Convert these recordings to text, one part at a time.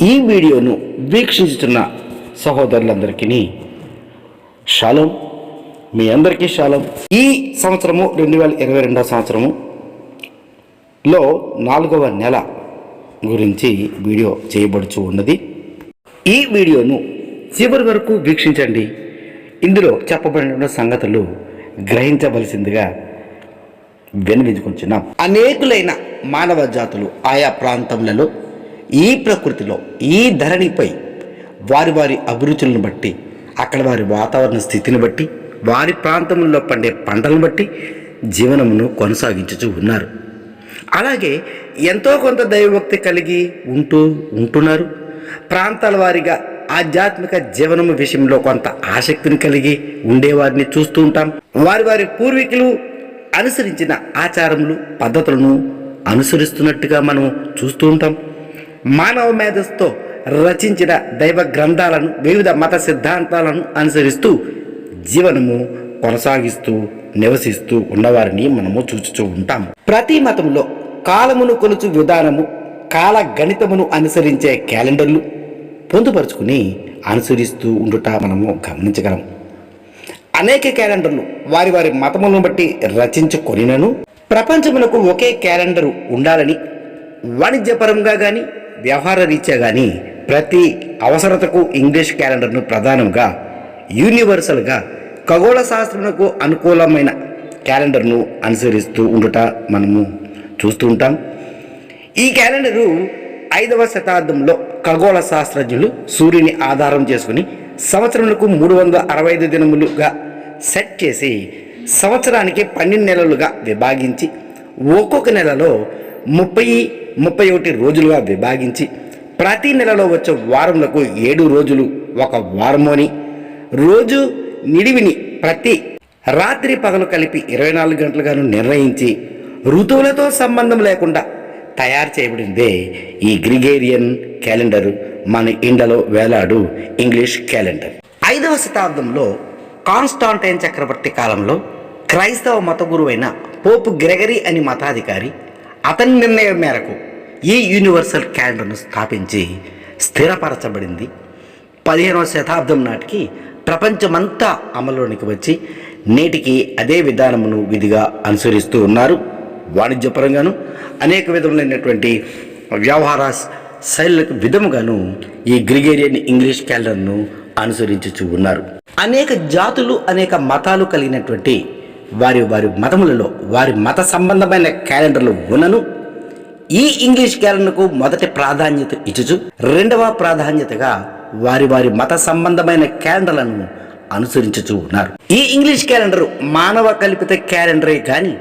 ఈ వీడియోను వీక్షిస్తున్న సహోదరులందరికీ శాలం మీ అందరికీ శాలం ఈ సంవత్సరము రెండు వేల ఇరవై రెండవ సంవత్సరము లో నాలుగవ నెల గురించి వీడియో చేయబడుచు ఉన్నది. ఈ వీడియోను చివరి వరకు వీక్షించండి. ఇందులో చెప్పబడిన సంగతులు గ్రహించవలసిందిగా వినిపించుకుంటున్నాం అనేకులైన మానవ జాతులు ఆయా ప్రాంతములలో ఈ ప్రకృతిలో ఈ ధరణిపై వారి వారి అభిరుచులను బట్టి అక్కడ వారి వాతావరణ స్థితిని బట్టి వారి ప్రాంతంలో పండే పంటలను బట్టి జీవనమును కొనసాగించుచూ ఉన్నారు. అలాగే ఎంతో కొంత దైవభక్తి కలిగి ఉంటూ ఉంటున్నారు. ప్రాంతాల వారిగా ఆధ్యాత్మిక జీవనము విషయంలో కొంత ఆసక్తిని కలిగి ఉండేవారిని చూస్తూ ఉంటాం. వారి వారి పూర్వీకులు అనుసరించిన ఆచారములు పద్ధతులను అనుసరిస్తున్నట్టుగా మనం చూస్తూ ఉంటాం. మానవ మేధస్తో రచించిన దైవ గ్రంథాలను వివిధ మత సిద్ధాంతాలను అనుసరిస్తూ జీవనము కొనసాగిస్తూ నివసిస్తూ ఉన్నవారిని మనము చూచుతూ ఉంటాం ప్రతి మతంలో కాలమును కొలుచు విధానము కాల గణితమును అనుసరించే క్యాలెండర్లు పొందుపరుచుకుని అనుసరిస్తూ ఉండుట మనము గమనించగలం అనేక క్యాలెండర్లు వారి వారి మతములను బట్టి రచించుకొనినను. ప్రపంచమునకు ఒకే క్యాలెండరు ఉండాలని వాణిజ్యపరంగా కానీ వ్యవహార రీత్యా కానీ ప్రతి అవసరతకు ఇంగ్లీష్ క్యాలెండర్ను ప్రధానంగా యూనివర్సల్గా ఖగోళ శాస్త్రంకు అనుకూలమైన క్యాలెండర్ను అనుసరిస్తూ ఉండుట మనము చూస్తూ ఉంటాం. ఈ క్యాలెండరు ఐదవ శతాబ్దంలో ఖగోళ శాస్త్రజ్ఞులు సూర్యుని ఆధారం చేసుకుని సంవత్సరములకు మూడు వందల అరవై ఐదు దినములుగా సెట్ చేసి సంవత్సరానికి పన్నెండు నెలలుగా విభాగించి ఒక్కొక్క నెలలో ముప్పై ముప్పై ఒకటి రోజులుగా విభాగించి ప్రతి నెలలో వచ్చే వారములకు ఏడు రోజులు ఒక వారమోని రోజు నిడివిని ప్రతి రాత్రి పగలు కలిపి ఇరవై నాలుగు గంటలుగాను నిర్ణయించి ఋతువులతో సంబంధం లేకుండా తయారు చేయబడిందే ఈ గ్రిగేరియన్ క్యాలెండర్ మన ఇండలో వేలాడు ఇంగ్లీష్ క్యాలెండర్. ఐదవ శతాబ్దంలో కాన్స్టాంటైన్ చక్రవర్తి కాలంలో క్రైస్తవ మత గురువైన పోపు గ్రెగరీ అని మతాధికారి అతని నిర్ణయం మేరకు ఈ యూనివర్సల్ క్యాలెండర్ను స్థాపించి స్థిరపరచబడింది. పదిహేనవ శతాబ్దం నాటికి ప్రపంచమంతా అమలులోనికి వచ్చి నేటికి అదే విధానమును విధిగా అనుసరిస్తూ ఉన్నారు. వాణిజ్యపరంగాను అనేక విధములైనటువంటి వ్యవహార శైలులకు విధముగాను ఈ గ్రిగేరియన్ ఇంగ్లీష్ క్యాలెండర్ను అనుసరించుచూ ఉన్నారు. అనేక జాతులు అనేక మతాలు కలిగినటువంటి వారి వారి మతములలో వారి మత సంబంధమైన క్యాలెండర్లు ఉన్నను. ఈ ఇంగ్లీష్ క్యాలెండర్కు మొదటి ప్రాధాన్యత ఇచ్చుచు రెండవ ప్రాధాన్యతగా వారి వారి మత సంబంధమైన క్యాలెండర్లను అనుసరించుచూ ఉన్నారు. ఈ ఇంగ్లీష్ క్యాలెండర్ మానవ కల్పిత క్యాలెండరే కానీ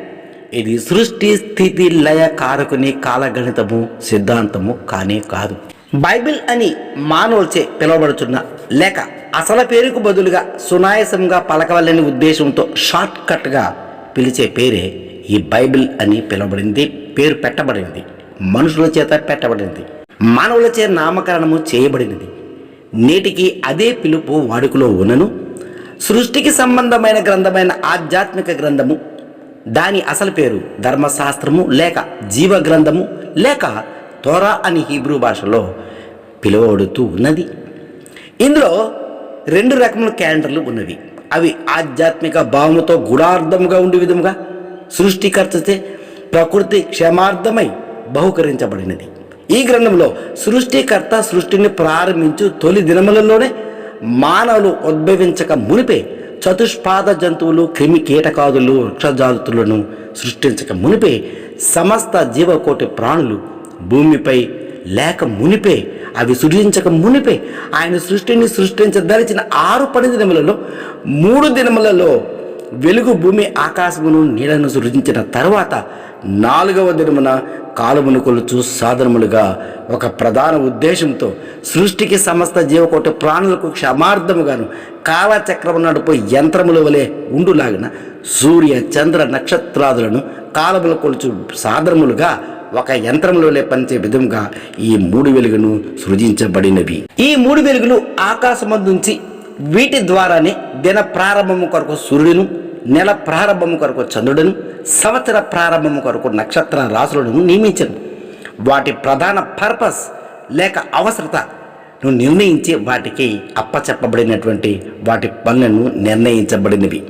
ఇది సృష్టి స్థితి లయ కారకుని కాలగణితము సిద్ధాంతము కానే కాదు. బైబిల్ అని మానవులచే పిలువబడుతున్న లేక అసలు పేరుకు బదులుగా సునాయసంగా పలకవల్లని ఉద్దేశంతో షార్ట్ కట్గా పిలిచే పేరే ఈ బైబిల్ అని పిలువబడింది. పేరు పెట్టబడింది. మనుషుల చేత పెట్టబడింది. మానవులచే నామకరణము చేయబడినది. నేటికి అదే పిలుపు వాడుకలో ఉన్నను. సృష్టికి సంబంధమైన గ్రంథమైన ఆధ్యాత్మిక గ్రంథము. దాని అసలు పేరు ధర్మశాస్త్రము లేక జీవ గ్రంథము లేక తోరా అని హీబ్రూ భాషలో పిలువబడుతూ ఉన్నది. ఇందులో రెండు రకముల క్యాలెండర్లు ఉన్నవి. అవి ఆధ్యాత్మిక భావముతో గుణార్థముగా ఉండే విధముగా సృష్టికర్తచే ప్రకృతి క్షమార్థమై బహుకరించబడినది. ఈ గ్రంథంలో సృష్టికర్త సృష్టిని ప్రారంభించు తొలి దినములలోనే మానవులు ఉద్భవించక మునిపే చతుష్పాద జంతువులు క్రిమి కీటకాదులు వృక్షజాతులను సృష్టించక మునిపే సమస్త జీవకోటి ప్రాణులు భూమిపై లేక మునిపే అవి సృజించక మునిపే ఆయన సృష్టిని సృష్టించదలిచిన ఆరు పది దినములలో మూడు దినములలో వెలుగు భూమి ఆకాశమును నీళ్ళను సృజించిన తర్వాత నాలుగవ దినమున కాలువను కొలుచు సాధనములుగా ఒక ప్రధాన ఉద్దేశంతో సృష్టికి సమస్త జీవకోటి ప్రాణులకు క్షమార్థముగాను కాలచక్రము నడుపు యంత్రముల వలె ఉండులాగిన సూర్య చంద్ర నక్షత్రాదులను కాలముల కొలుచు సాధనములుగా ఒక యంత్రంలోనే పనిచే విధంగా ఈ మూడు వెలుగును సృజించబడినవి. ఈ మూడు వెలుగులు ఆకాశమందుంచి వీటి ద్వారానే దిన ప్రారంభము కొరకు సూర్యుడును నెల ప్రారంభము కొరకు చంద్రుడును సంవత్సర ప్రారంభము కొరకు నక్షత్ర రాసులను నియమించను. వాటి ప్రధాన పర్పస్ లేక అవసరత నిర్ణయించి వాటికి అప్పచెప్పబడినటువంటి వాటి పనులను నిర్ణయించబడినవి.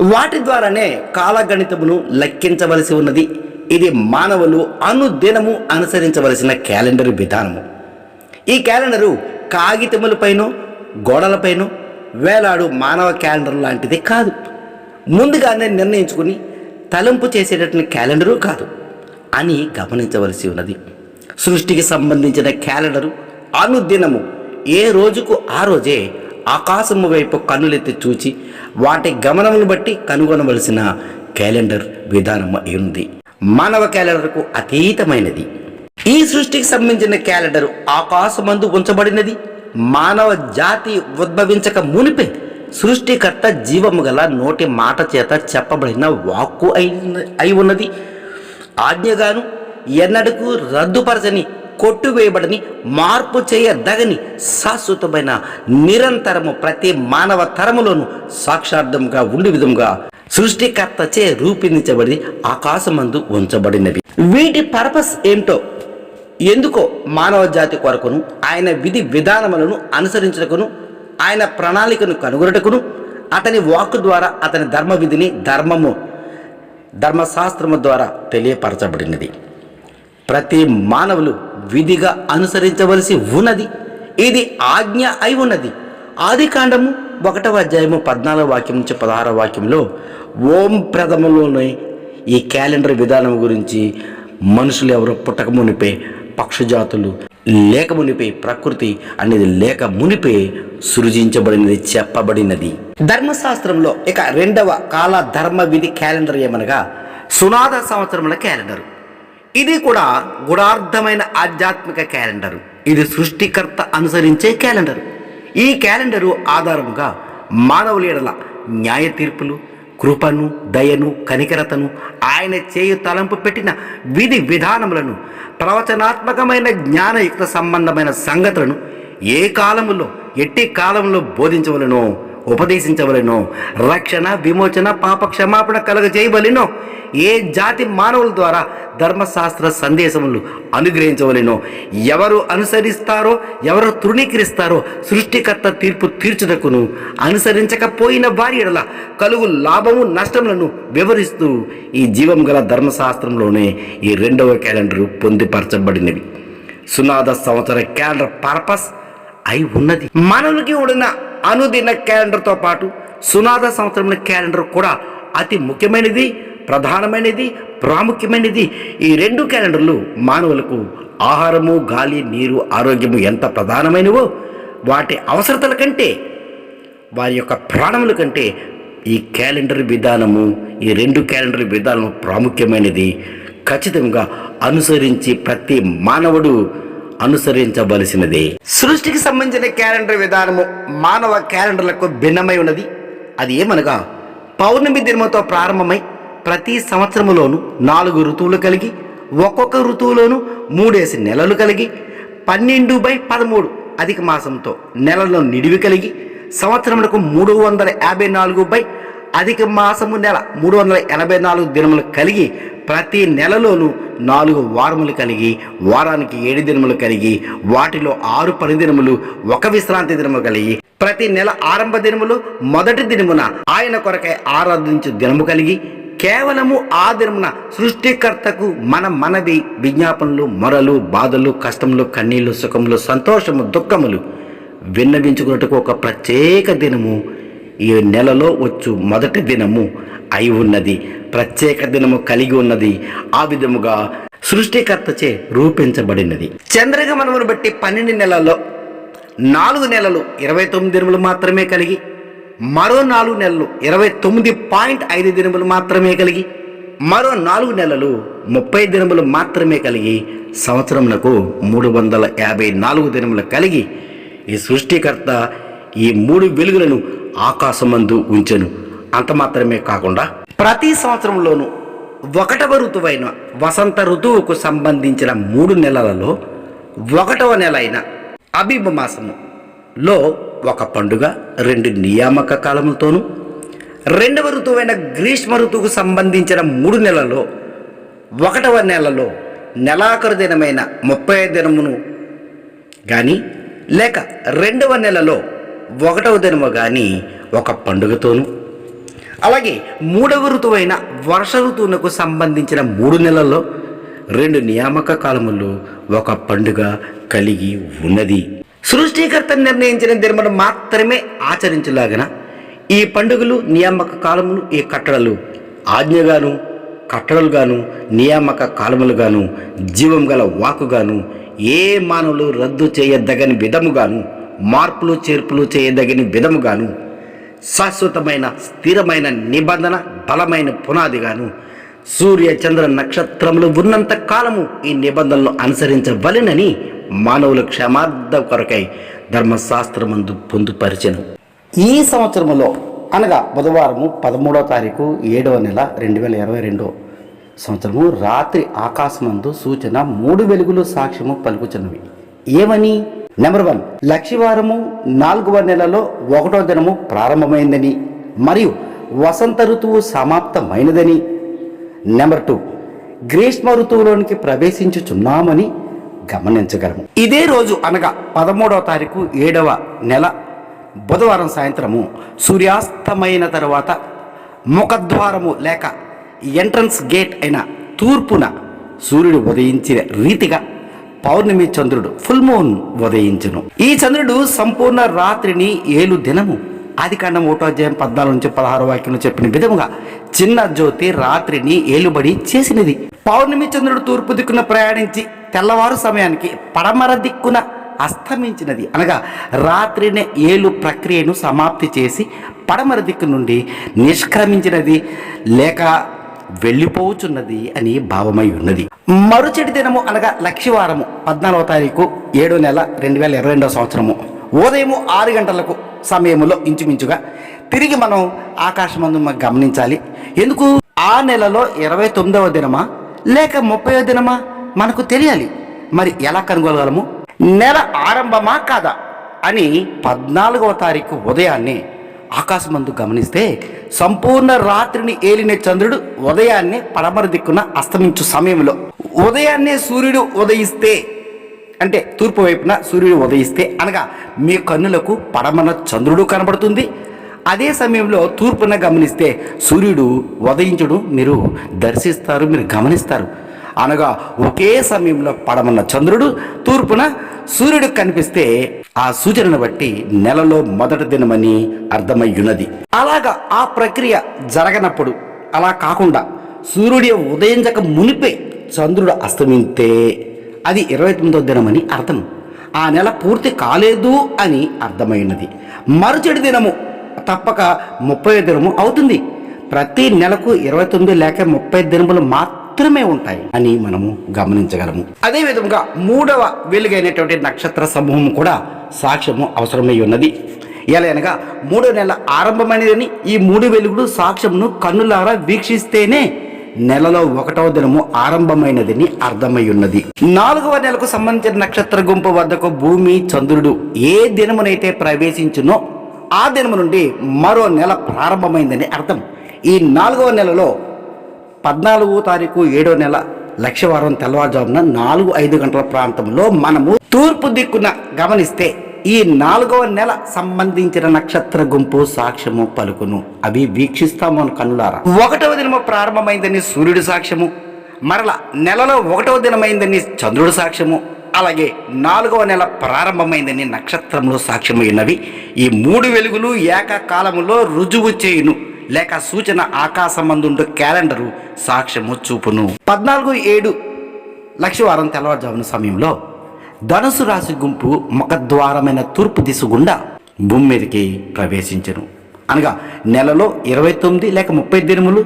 వాటి ద్వారానే కాలగణితమును లెక్కించవలసి ఉన్నది. ఇది మానవులు అనుదినము అనుసరించవలసిన క్యాలెండర్ విధానము. ఈ క్యాలెండరు కాగితములపైనో గోడలపైనో వేలాడు మానవ క్యాలెండర్ లాంటిది కాదు. ముందుగానే నిర్ణయించుకుని తలంపు చేసేటటువంటి క్యాలెండరు కాదు. అని గమనించవలసి ఉన్నది. సృష్టికి సంబంధించిన క్యాలెండరు అనుదినము. ఏ రోజుకు ఆ రోజే ఆకాశము వైపు కన్నులెత్తి చూచి వాటి గమనమును బట్టి కనుగొనవలసిన క్యాలెండర్ విధానం అయి ఉంది. మానవ క్యాలెండర్కు అతీతమైనది. ఈ సృష్టికి సంబంధించిన క్యాలెండర్ ఆకాశమందు ఉంచబడినది. మానవ జాతి ఉద్భవించక మునిపే సృష్టికర్త జీవము గల నోటి మాట చేత చెప్పబడిన వాక్కు అయి అయి ఉన్నది. ఆజ్ఞగాను ఎన్నడకు రద్దుపరచని కొట్టువేయబడని మార్పు చేయదగని శాశ్వతమైన నిరంతరము ప్రతి మానవ తరములోను సాక్షార్థంగా ఉండి విధంగా సృష్టికర్తచే రూపొందించబడి ఆకాశమందు ఉంచబడినవి వీటి పర్పస్ ఏమిటో ఎందుకో మానవ జాతి కొరకును ఆయన విధి విధానములను అనుసరించుటకును ఆయన ప్రణాళికను కనుగొనటకును అతని వాక్కు ద్వారా అతని ధర్మ విధిని ధర్మము ధర్మశాస్త్రము ద్వారా తెలియపరచబడినది. ప్రతి మానవులు విధిగా అనుసరించవలసి ఉన్నది. ఇది ఆజ్ఞ అయి ఉన్నది. ఆది కాండము ఒకటవ అధ్యాయము పద్నాలుగు వాక్యం నుంచి పదహారవ వాక్యంలో ఓం ప్రథమలోనే ఈ క్యాలెండర్ విధానం గురించి మనుషులు ఎవరు పుట్టక మునిపే పక్షుజాతులు లేక మునిపే ప్రకృతి అనేది లేక మునిపే సృజించబడినది చెప్పబడినది. ధర్మశాస్త్రంలో ఇక రెండవ కాల ధర్మ విధి క్యాలెండర్ ఏమనగా సునాద సంవత్సరముల క్యాలెండర్. ఇది కూడా గుడార్థమైన ఆధ్యాత్మిక క్యాలెండరు. ఇది సృష్టికర్త అనుసరించే క్యాలెండరు. ఈ క్యాలెండరు ఆధారముగా మానవుల ఎడల న్యాయ తీర్పులు కృపను దయను కనికరతను ఆయన చేయు తలంపు పెట్టిన విధి విధానములను ప్రవచనాత్మకమైన జ్ఞానయుక్త సంబంధమైన సంగతులను ఏ కాలములో ఎట్టి కాలంలో బోధించవలనో ఉపదేశించవలెనో. రక్షణ విమోచన పాప క్షమాపణ చేయబలినో ఏ జాతి మానవుల ద్వారా ధర్మశాస్త్ర సందేశములు అనుగ్రహించవలెనో. ఎవరు అనుసరిస్తారో ఎవరు తృణీకరిస్తారో సృష్టికర్త తీర్పు తీర్చుటకును అనుసరించకపోయిన వారి ఎడల కలుగు లాభము నష్టములను వివరిస్తూ ఈ జీవం గల ధర్మశాస్త్రంలోనే ఈ రెండవ క్యాలెండర్ పొందుపరచబడినవి. సునాద సంవత్సర క్యాలెండర్ పర్పస్ అయి ఉన్నది. మనవులకి ఉన్న అనుదిన క్యాలెండర్తో పాటు సునాద సంవత్సరముల క్యాలెండర్ కూడా అతి ముఖ్యమైనది ప్రధానమైనది ప్రాముఖ్యమైనది. ఈ రెండు క్యాలెండర్లు మానవులకు ఆహారము గాలి నీరు ఆరోగ్యము ఎంత ప్రధానమైనవో వాటి అవసరతల కంటే వారి యొక్క ప్రాణముల కంటే ఈ క్యాలెండర్ విధానము ఈ రెండు క్యాలెండర్ విధానం ప్రాముఖ్యమైనది. ఖచ్చితంగా అనుసరించి ప్రతి మానవుడు అనుసరించవలసినదే. సృష్టికి సంబంధించిన క్యాలెండర్ విధానము మానవ క్యాలెండర్లకు భిన్నమై ఉన్నది. అది ఏమనగా పౌర్ణమి దినముతో ప్రారంభమై ప్రతి సంవత్సరములోను నాలుగు ఋతువులు కలిగి ఒక్కొక్క ఋతువులోను మూడేసి నెలలు కలిగి పన్నెండు బై పదమూడు అధిక మాసంతో నెలలో నిడివి కలిగి సంవత్సరములకు మూడు వందల యాభై నాలుగు బై అధిక మాసము నెల మూడు వందల ఎనభై నాలుగు దినములు కలిగి ప్రతి నెలలోనూ నాలుగు వారములు కలిగి వారానికి ఏడు దినములు కలిగి వాటిలో ఆరు పని దినములు ఒక విశ్రాంతి దినము కలిగి ప్రతి నెల ఆరంభ దినములు మొదటి దినమున ఆయన కొరకై ఆరాధించు దినము కలిగి కేవలము ఆ దినమున సృష్టికర్తకు మన మనవి విజ్ఞాపనలు మొరలు బాధలు కష్టములు కన్నీళ్ళు సుఖములు సంతోషము దుఃఖములు విన్నవించుకున్నట్టుకు ఒక ప్రత్యేక దినము ఈ నెలలో వచ్చు మొదటి దినము అయి ఉన్నది. ప్రత్యేక దినము కలిగి ఉన్నది. ఆ విధముగా సృష్టికర్తచే రూపించబడినది. చంద్రగమనమును బట్టి పన్నెండు నెలల్లో నాలుగు నెలలు ఇరవై తొమ్మిది దినములు మాత్రమే కలిగి మరో నాలుగు నెలలు ఇరవై తొమ్మిది పాయింట్ ఐదు దినములు మాత్రమే కలిగి మరో నాలుగు నెలలు ముప్పై దినములు మాత్రమే కలిగి సంవత్సరములకు మూడు వందల యాభై నాలుగు దినములు కలిగి ఈ సృష్టికర్త ఈ మూడు వెలుగులను ఆకాశమందు ఉంచెను. అంత మాత్రమే కాకుండా ప్రతి సంవత్సరంలోనూ ఒకటవ ఋతువైన వసంత ఋతువుకు సంబంధించిన మూడు నెలలలో ఒకటవ నెల అయిన అబిబ మాసములో ఒక పండుగ రెండు నియామక కాలములతోనూ రెండవ ఋతువైన గ్రీష్మ ఋతువుకు సంబంధించిన మూడు నెలలో ఒకటవ నెలలో నెలాఖరు దినమైన ముప్పై దినమును కానీ లేక రెండవ నెలలో ఒకటవ దినము కానీ ఒక పండుగతోనూ అలాగే మూడవ ఋతువైన వర్ష ఋతువునకు సంబంధించిన మూడు నెలల్లో రెండు నియామక కాలములు ఒక పండుగ కలిగి ఉన్నది. సృష్టికర్త నిర్ణయించిన దినములు మాత్రమే ఆచరించలాగన ఈ పండుగలు నియామక కాలములు ఈ కట్టడలు ఆజ్ఞగాను కట్టడలుగాను నియామక కాలములుగాను జీవం గల వాకుగాను ఏ మానవులు రద్దు చేయదగని విధముగాను మార్పులు చేర్పులు చేయదగిన విధముగాను శాశ్వతమైన స్థిరమైన నిబంధన బలమైన పునాదిగాను సూర్య చంద్ర నక్షత్రములు ఉన్నంత కాలము ఈ నిబంధనలు అనుసరించవలెనని మానవుల క్షమార్థ కొరకై ధర్మశాస్త్రమందు పొందుపరిచెను. ఈ సంవత్సరములో అనగా బుధవారము పదమూడవ తారీఖు ఏడవ నెల రెండు వేల ఇరవై రెండో సంవత్సరము రాత్రి ఆకాశమందు సూచన మూడు వెలుగులు సాక్ష్యము పలుకుచున్నవి ఏమని? నెంబర్ వన్ లక్షివారము నాలుగవ నెలలో ఒకటో దినము ప్రారంభమైందని మరియు వసంత ఋతువు సమాప్తమైనదని. Number two Greeshma ఋతువులోనికి ప్రవేశించుచున్నామని గమనించగలము. ఇదే రోజు అనగా పదమూడవ తారీఖు ఏడవ నెల బుధవారం సాయంత్రము. సూర్యాస్తమైన తరువాత ముఖద్వారము లేక ఎంట్రన్స్ గేట్ అయిన తూర్పున సూర్యుడు ఉదయించిన రీతిగా పౌర్ణమి చంద్రుడు ఫుల్ మూన్ ఉదయించును. ఈ చంద్రుడు సంపూర్ణ రాత్రిని ఏలు దినము. ఆది కాండం ఒకటో అధ్యాయం పద్నాలుగు నుంచి పదహారు వాక్యంలో చెప్పిన విధముగా చిన్న జ్యోతి రాత్రిని ఏలుబడి చేసినది. పౌర్ణమి చంద్రుడు తూర్పు దిక్కున ప్రయాణించి తెల్లవారు సమయానికి పడమర దిక్కున అస్తమించినది. అనగా రాత్రినే ఏలు ప్రక్రియను సమాప్తి చేసి పడమర దిక్కు నుండి నిష్క్రమించినది. లేక వెళ్ళిపోచున్నది అని భావమై ఉన్నది. మరుచటి దినము అనగా లక్షివారము పద్నాలుగో తారీఖు ఏడో నెల రెండు వేల ఇరవై రెండవ సంవత్సరము. ఉదయము ఆరు గంటలకు సమయములో ఇంచుమించుగా తిరిగి మనం ఆకాశమందు మనం గమనించాలి. ఎందుకు? ఆ నెలలో ఇరవై తొమ్మిదవ దినమా? లేక ముప్పైవ దినమా? మనకు తెలియాలి. మరి ఎలా కనుగొనగలము? నెల ఆరంభమా కాదా? అని పద్నాలుగవ తారీఖు ఉదయాన్నే ఆకాశమందు గమనిస్తే సంపూర్ణ రాత్రిని ఏలిన చంద్రుడు ఉదయాన్నే పడమర దిక్కున అస్తమించు సమయంలో ఉదయాన్నే సూర్యుడు ఉదయిస్తే అంటే తూర్పు వైపున సూర్యుడు ఉదయిస్తే అనగా మీ కన్నులకు పడమన చంద్రుడు కనబడుతుంది. అదే సమయంలో తూర్పున గమనిస్తే సూర్యుడు ఉదయించుడు మీరు దర్శిస్తారు మీరు గమనిస్తారు. అనగా ఒకే సమయంలో పడమన్న చంద్రుడు తూర్పున సూర్యుడు కనిపిస్తే ఆ సూచనను బట్టి నెలలో మొదటి దినమని అర్థమయ్యున్నది. అలాగా ఆ ప్రక్రియ జరగనప్పుడు అలా కాకుండా సూర్యుడి ఉదయించక మునిపే చంద్రుడు అస్తమిస్తే అది ఇరవై తొమ్మిదో దినమని అర్థం. ఆ నెల పూర్తి కాలేదు అని అర్థమైనది మరుచడి దినము తప్పక ముప్పై దినము అవుతుంది. ప్రతి నెలకు ఇరవై తొమ్మిది లేక ముప్పై దినములు మాత్రమే ఉంటాయి అని మనము గమనించగలము. అదే విధముగా మూడవ వెలుగైనటువంటి నక్షత్ర సమూహం కూడా సాక్ష్యము అవసరమై ఉన్నది. ఎలా అనగా మూడో నెల ఆరంభమైనదని ఈ మూడు వెలుగులు సాక్ష్యమును కన్నులారా వీక్షిస్తేనే నెలలో ఒకటవ దినము ఆరంభమైనదని అర్థమై ఉన్నది. నాలుగవ నెలకు సంబంధించిన నక్షత్ర గుంపు వద్దకు భూమి చంద్రుడు ఏ దినమునైతే ప్రవేశించునో ఆ దినము నుండి మరో నెల ప్రారంభమైందని అర్థం. ఈ నాలుగవ నెలలో పద్నాలుగో తారీఖు ఏడో నెల లక్షవారం తెల్లవారుజామున నాలుగు ఐదు గంటల ప్రాంతంలో మనము తూర్పు దిక్కున గమనిస్తే ఈ నాలుగవ నెల సంబంధించిన నక్షత్ర గుంపు సాక్ష్యము పలుకును. అవి వీక్షిస్తాము అని కన్నులారా. ఒకటవ దినము ప్రారంభమైందని సూర్యుడి సాక్ష్యము. మరల నెలలో ఒకటవ దినమైందని చంద్రుడి సాక్ష్యము. అలాగే నాలుగవ నెల ప్రారంభమైందని నక్షత్రంలో సాక్ష్యమైనవి ఈ మూడు వెలుగులు ఏకకాలములో రుజువు చేయును. లేక సూచన ఆకాశమందుండు క్యాలెండరు సాక్ష్యము చూపును. పద్నాలుగు ఏడు లక్షవారం తెల్లవారుజామున సమయంలో ధనుసు రాశి గుంపు ముఖద్వారమైన తూర్పు దిశ గుండా భూమి మీదకి ప్రవేశించను. అనగా నెలలో ఇరవై తొమ్మిది లేక ముప్పై దినములు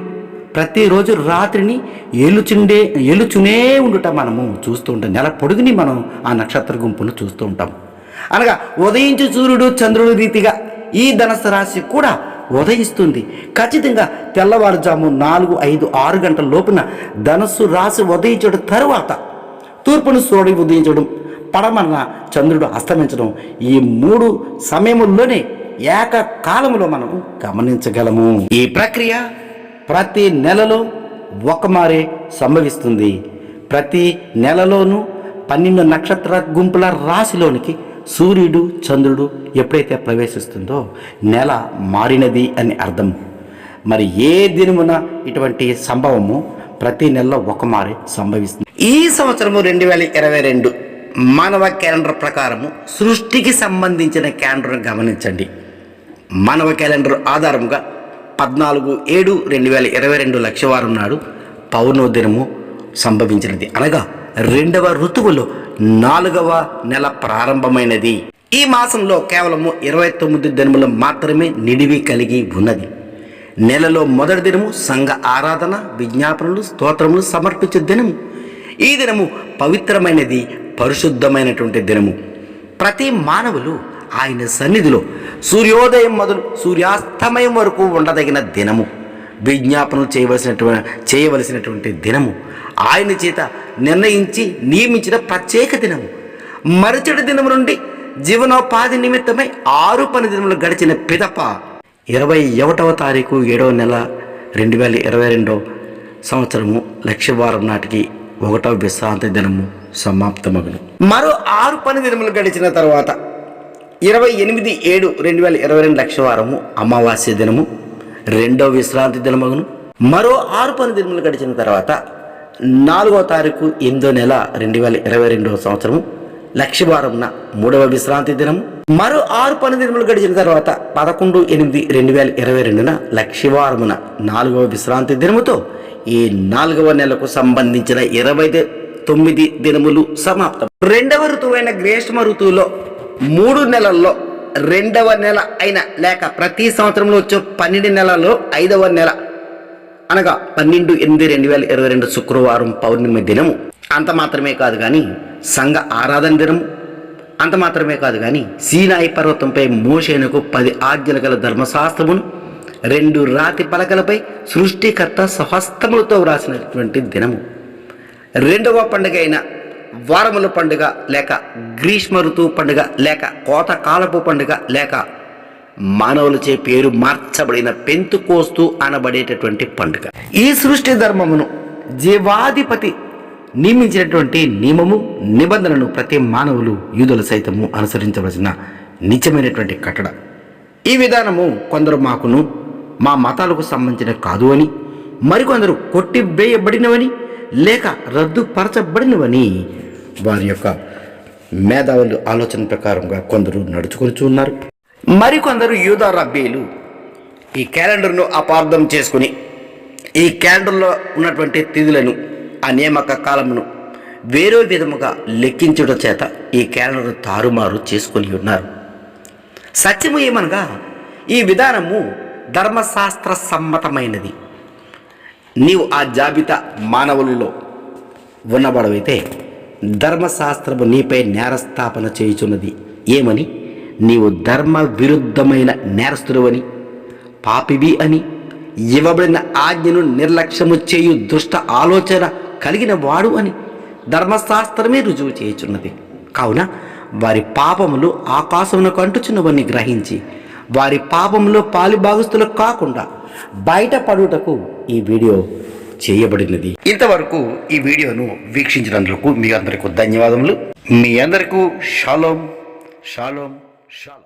ప్రతిరోజు రాత్రిని ఏలుచుండే ఏలుచునే ఉండుట మనము చూస్తూ ఉంటాం. నెల పొడుగుని మనం ఆ నక్షత్ర గుంపును చూస్తూ ఉంటాం. అనగా ఉదయించు సూర్యుడు చంద్రుడు రీతిగా ఈ ధనస్సు రాశి కూడా ఉదయిస్తుంది. ఖచ్చితంగా తెల్లవారుజాము నాలుగు ఐదు ఆరు గంటల లోపున ధనస్సు రాశి ఉదయించడం తరువాత తూర్పును సూర్యుడు ఉదయించడం పడమన్న చంద్రుడు అస్తమించడం ఈ మూడు సమయముల్లోనే ఏకకాలములో మనం గమనించగలము. ఈ ప్రక్రియ ప్రతి నెలలో ఒకమారే సంభవిస్తుంది. ప్రతి నెలలోనూ పన్నెండు నక్షత్ర గుంపుల రాశిలోనికి సూర్యుడు చంద్రుడు ఎప్పుడైతే ప్రవేశిస్తుందో నెల మారినది అని అర్థం. మరి ఏ దినమున ఇటువంటి సంభవము ప్రతి నెలలో ఒక మారి సంభవిస్తుంది? ఈ సంవత్సరము రెండు వేల ఇరవై రెండు మానవ క్యాలెండర్ ప్రకారము సృష్టికి సంబంధించిన క్యాలెండర్ను గమనించండి. మానవ క్యాలెండర్ ఆధారంగా పద్నాలుగు ఏడు రెండు వేల ఇరవై రెండు లక్షవారం నాడు పౌర్ణోదినము సంభవించినది. అనగా రెండవ ఋతువులో నాలుగవ నెల ప్రారంభమైనది. ఈ మాసంలో కేవలము ఇరవై తొమ్మిది దినములు మాత్రమే నిడివి కలిగి ఉన్నది. నెలలో మొదటి దినము సంఘ ఆరాధన విజ్ఞాపనలు స్తోత్రములు సమర్పించే దినము. ఈ దినము పవిత్రమైనది పరిశుద్ధమైనటువంటి దినము. ప్రతి మానవులు ఆయన సన్నిధిలో సూర్యోదయం మొదలు సూర్యాస్తమయం వరకు ఉండదగిన దినము. విజ్ఞాపనలు చేయవలసినటువంటి చేయవలసినటువంటి దినము. ఆయన చేత నిర్ణయించి నియమించిన ప్రత్యేక దినము. మరుసటి దినము నుండి జీవనోపాధి నిమిత్తమై ఆరు పని దినములు గడిచిన పిదప ఇరవై ఒకటవ తారీఖు ఏడవ నెల రెండు వేల ఇరవై రెండవ సంవత్సరము లక్షవారం నాటికి ఒకటవ విశ్రాంతి దినము సమాప్తమగును. మరో ఆరు పని దినములు గడిచిన తర్వాత ఇరవై ఎనిమిది ఏడు రెండు వేల ఇరవై రెండు లక్షవారము అమావాస్య దినము. రెండో విశ్రాంతి దినమగును మరో ఆరు పని దినములు గడిచిన తర్వాత నాలుగో తారీఖు ఎనిమిదో నెల రెండు వేల ఇరవై రెండవ సంవత్సరము. లక్షవారంన మూడవ విశ్రాంతి దినము. మరో ఆరు పని దినములు గడిచిన తర్వాత పదకొండు ఎనిమిది రెండు వేల ఇరవై రెండున లక్షవారమున నాలుగవ విశ్రాంతి దినముతో ఈ నాలుగవ నెలకు సంబంధించిన ఇరవై తొమ్మిది దినములు సమాప్తం. రెండవ ఋతువైన గ్రీష్మ ఋతువులో మూడు నెలల్లో రెండవ నెల అయిన లేక ప్రతి సంవత్సరంలో వచ్చే పన్నెండు నెలలో ఐదవ నెల అనగా పన్నెండు ఎనిమిది రెండు వేల ఇరవై రెండు శుక్రవారం పౌర్ణమి దినము. అంత మాత్రమే కాదు కానీ సంఘ ఆరాధన దినము. అంత మాత్రమే కాదు కానీ సీనాయి పర్వతంపై మోషేనకు పది ఆజ్ఞలు గల ధర్మశాస్త్రమును రెండు రాతి పలకలపై సృష్టికర్త సహస్తములతో వ్రాసినటువంటి దినము. రెండవ పండుగ అయిన వారముల పండుగ లేక గ్రీష్మ ఋతువు పండుగ లేక కోతకాలపు పండుగ లేక మానవులచే పేరు మార్చబడిన పెంతుకోస్తు అనబడేటటువంటి పండుగ. ఈ సృష్టి ధర్మమును జీవాధిపతి నియమించినటువంటి నియమము నిబంధనను ప్రతి మానవులు యూదులు సైతము అనుసరించవలసిన నిత్యమైనటువంటి కట్టడ. ఈ విధానము కొందరు మాకును మా మతాలకు సంబంధించిన కాదు అని మరికొందరు కొట్టివేయబడినవని లేక రద్దుపరచబడినవని వారి యొక్క మేధావులు ఆలోచన ప్రకారంగా కొందరు నడుచుకొని ఉన్నారు మరికొందరు యూదా రబ్బీలు ఈ క్యాలెండర్ను అపార్థం చేసుకుని ఈ క్యాలెండర్లో ఉన్నటువంటి తిథులను ఆ నియామక కాలమును వేరే విధముగా లెక్కించడం చేత ఈ క్యాలెండర్ తారుమారు చేసుకొని ఉన్నారు. సత్యము ఏమనగా ఈ విధానము ధర్మశాస్త్ర సమ్మతమైనది. నీవు ఆ జాబితా మానవులలో ఉన్నవాడవైతే ధర్మశాస్త్రము నీపై నేరస్థాపన చేయుచున్నది. ఏమని? నీవు ధర్మ విరుద్ధమైన నేరస్తుడువని పాపివి అని ఇవ్వబడిన ఆజ్ఞను నిర్లక్ష్యము చేయు దుష్ట ఆలోచన కలిగిన వాడు అని ధర్మశాస్త్రమే రుజువు చేయుచున్నది. కావున వారి పాపములు ఆకాశమునకు అంటుచున్నవని గ్రహించి వారి పాపములో పాలిభాగస్తులు కాకుండా బయటపడుటకు ఈ వీడియో చేయబడినది. ఇంతవరకు ఈ వీడియోను వీక్షించినందుకు మీ అందరికీ ధన్యవాదములు. మీ అందరికీ షాలోం షాలోం షాలోం.